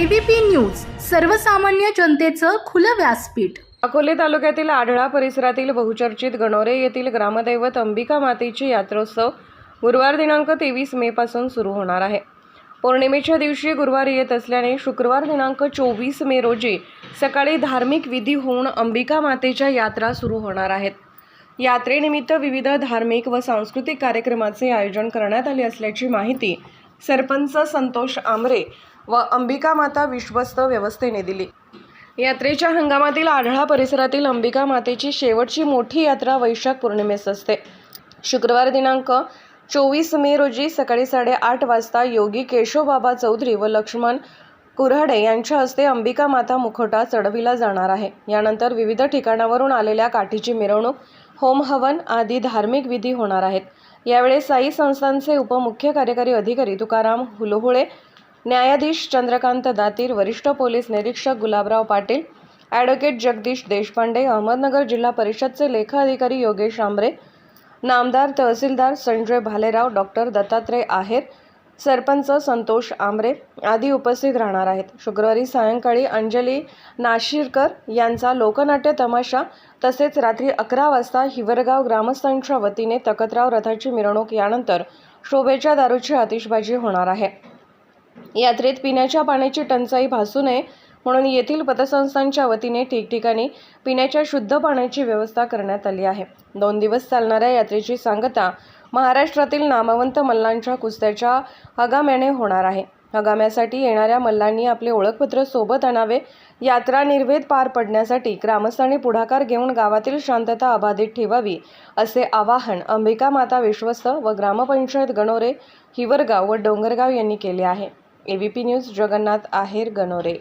ABP news सर्वसामान्य जनतेचं खुलं व्यासपीठ. अकोले तालुक्यातील आढळा परिसरातील बहुचर्चित गणोरे येथील ग्रामदैवत अंबिका मातेची यात्रोत्सव गुरुवार दिनांक तेवीस मे पासून सुरू होणार आहे. पौर्णिमेच्या दिवशी गुरुवार येत असल्याने शुक्रवार दिनांक चोवीस मे रोजी सकाळी धार्मिक विधी होऊन अंबिका मातेच्या यात्रा सुरू होणार आहेत. यात्रेनिमित्त विविध धार्मिक व सांस्कृतिक कार्यक्रमाचे आयोजन करण्यात आले असल्याची माहिती सरपंच संतोष आमरे व अंबिका माता विश्वस्त व्यवस्थेने दिली. यात्रेच्या हंगामातील आढळा परिसरातील अंबिका मातेची शेवटची मोठी यात्रा वैशाख पौर्णिमेस असते. शुक्रवार दिनांक चोवीस मे रोजी सकाळी साडेआठ वाजता योगी केशवबाबा चौधरी व लक्ष्मण कुऱ्हाडे यांच्या हस्ते अंबिका माता मुखोटा चढविला जाणार आहे. यानंतर विविध ठिकाणावरून आलेल्या काठीची मिरवणूक होम हवन आदी धार्मिक विधी होणार आहेत. यावेळी साई संस्थांचे उपमुख्य कार्यकारी अधिकारी तुकाराम हुलोहुळे न्यायाधीश चंद्रकांत दातीर वरिष्ठ पोलीस निरीक्षक गुलाबराव पाटील ॲडव्होकेट जगदीश देशपांडे अहमदनगर जिल्हा परिषदचे लेखा अधिकारी योगेश आंबरे नामदार तहसीलदार संजय भालेराव डॉक्टर दत्तात्रय आहेर सरपंच संतोष आंबरे आदी उपस्थित राहणार आहेत. शुक्रवारी सायंकाळी अंजली नाशिरकर यांचा लोकनाट्य तमाशा तसेच रात्री अकरा वाजता हिवरगाव ग्रामस्थांच्या वतीने तकतराव रथाची मिरवणूक यानंतर शोभेच्या दारूची आतिषबाजी होणार आहे. यात्रेत पिण्याच्या पाण्याची टंचाई भासू नये म्हणून येथील पतसंस्थांच्या वतीने ठिकठिकाणी पिण्याच्या शुद्ध पाण्याची व्यवस्था करण्यात आली आहे. दोन दिवस चालणाऱ्या यात्रेची सांगता महाराष्ट्रातील नामवंत मल्लांच्या कुस्त्याच्या हगाम्याने होणार आहे. हगाम्यासाठी येणाऱ्या मल्लांनी आपले ओळखपत्र सोबत आणावे यात्रा निर्वेद पार पडण्यासाठी ग्रामस्थांनी पुढाकार घेऊन गावातील शांतता अबाधित ठेवावी असे आवाहन अंबिका माता विश्वस्त व ग्रामपंचायत गणोरे हिवरगाव व डोंगरगाव यांनी केले आहे. ABP news Jagannath Aher Ganore.